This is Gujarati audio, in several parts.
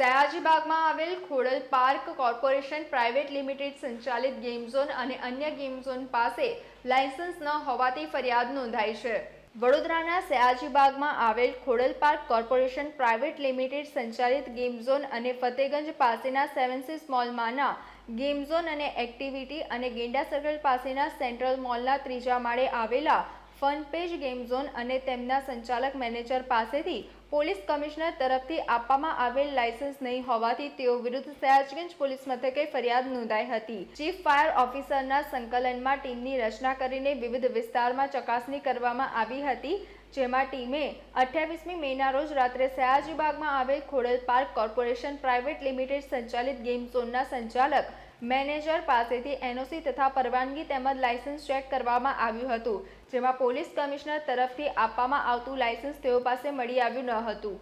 સયાજીબાગમાં આવેલ Khodal park corporation private limited સંચાલિત ગેમ ઝોન અને અન્ય ગેમ ઝોન પાસે લાયસન્સ ન હોવાથી ફરિયાદ નોંધાઈ છે. વડોદરાના સયાજીબાગમાં આવેલ Khodal park corporation private limited સંચાલિત ગેમ ઝોન અને ફતેગંજ પાસેના સેવન્સીસ મોલમાંના ગેમ ઝોન અને એક્ટિવિટી અને ગેંડા સર્કલ પાસેના સેન્ટ્રલ મોલના ત્રીજા માળે આવેલા ફનપેજ ગેમ ઝોન અને તેમના સંચાલક મેનેજર પાસેથી પોલીસ કમિશનર તરફથી આપવામાં આવેલ લાયસન્સ નહીં હોવાથી તેઓ વિરુદ્ધ સયાજગંજ પોલીસ મથકે ફરિયાદ નોંધાઈ હતી. ચીફ ફાયર ઓફિસરના સંકલનમાં ટીમની રચના કરીને વિવિધ વિસ્તારમાં ચકાસણી કરવામાં આવી હતી, જેમાં ટીમે અઠ્યાવીસમી મેના રોજ રાત્રે સયાજીબાગમાં આવેલ Khodal park corporation private limited સંચાલિત ગેમ ઝોનના સંચાલક, મેનેજર પાસેથી એનઓસી તથા પરવાનગી તેમજ લાયસન્સ ચેક કરવામાં આવ્યું હતું, જેમાં પોલીસ કમિશનર તરફથી આપવામાં આવતું લાયસન્સ તેઓ પાસે મળી આવ્યું ન હતું.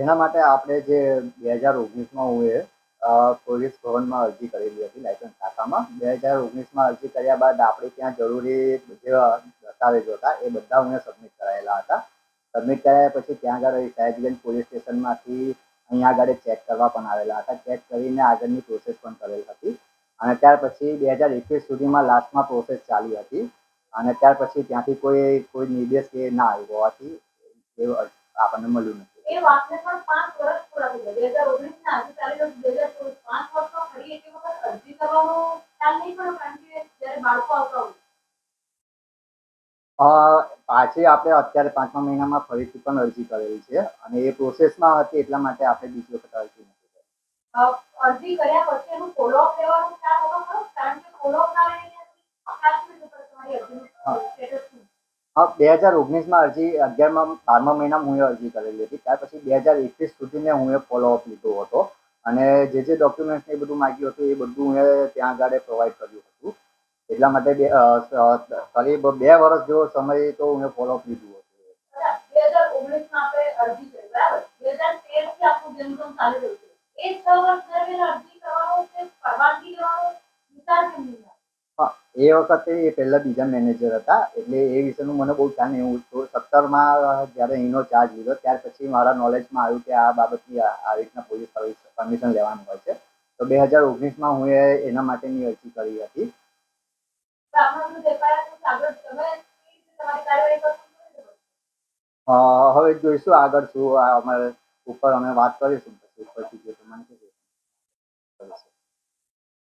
એના માટે આપણે જે બે હજાર ઓગણીસમાં હું પોલીસ ભવનમાં અરજી કરેલી હતી લાયસન્સ શાખામાં. બે હજાર ઓગણીસમાં અરજી કર્યા બાદ આપણે ત્યાં જરૂરી જે દસ્તાવેજો હતા એ બધા હું સબમિટ કરાયેલા હતા. સબમિટ કરાયા પછી ત્યાં આગળ સાહેબગંજ પોલીસ સ્ટેશનમાંથી અહીંયા આગળ ચેક કરવા પણ આવેલા હતા. ચેક કરીને આગળની પ્રોસેસ પણ કરેલ હતી. અને ત્યાર પછી બે હજાર એકવીસ સુધીમાં લાસ્ટમાં પ્રોસેસ ચાલી હતી. અને ત્યાર પછી ત્યાંથી કોઈ કોઈ નિર્દેશ કે ના આવ્યો હોવાથી આપણને મળ્યું નથી. એ વાતને પણ પાંચ વર્ષ પૂરા થઈ ગયા. બે હજાર ઓગણીસ ના આજે ચાલી રહ્યું બે હજાર પાંચ વર્ષમાં ફરી એક વખત અરજી કરવાનો ખ્યાલ નહીં પડ્યો કારણ કે જ્યારે બાળકો આવતા હોય. પાછી આપણે અત્યારે પાંચમા મહિનામાં ફરીથી પણ અરજી કરેલી છે અને એ પ્રોસેસમાં હતી એટલા માટે આપણે બીજી વખત અરજી નથી કરી. અરજી કર્યા પછી એનું ફોલોઅપ લેવાનું ખ્યાલ હતો ખરો કારણ કે ફોલોઅપ ના લઈને ખ્યાલ કેવી રીતે પડે તમારી અરજીનું સ્ટેટસ શું હા, બે હજાર ઓગણીસમાં અરજી, અગિયારમાં, બારમા મહિનામાં હું એ અરજી કરેલી હતી. ત્યાર પછી બે હજાર એકવીસ સુધીને હું એ ફોલોઅપ લીધો હતો. અને જે જે ડોક્યુમેન્ટ્સ એ બધું માગ્યું હતું, એ બધું હું ત્યાં આગળ પ્રોવાઈડ કર્યું હતું. એટલા માટે બે કરીબ બે વર્ષ જેવો સમય તો હું ફોલોઅપ લીધું હતું. એ છ વર્ષ દરમિયાન અરજી કરવાનો પરવાનગી લેવાનો વિચાર કેમ એ વખતે એ પહેલા બીજા મેનેજર હતા. એટલે એ વિશેનું મને બહુ ધ્યાન એવું હું તો સત્તરમાં જ્યારે એનો ચાર્જ લીધો ત્યાર પછી મારા નોલેજમાં આવ્યું કે આ બાબતની આ રીતના પોલીસ સર્વિસ પરમિશન લેવાનું હોય છે. તો બે હજાર ઓગણીસમાં હું એના માટેની અરજી કરી હતી. કરશો કરશો? હવે જોઈશું આગળ શું અમારે ઉપર અમે વાત કરીશું પછી ઉપરથી જે પ્રમાણે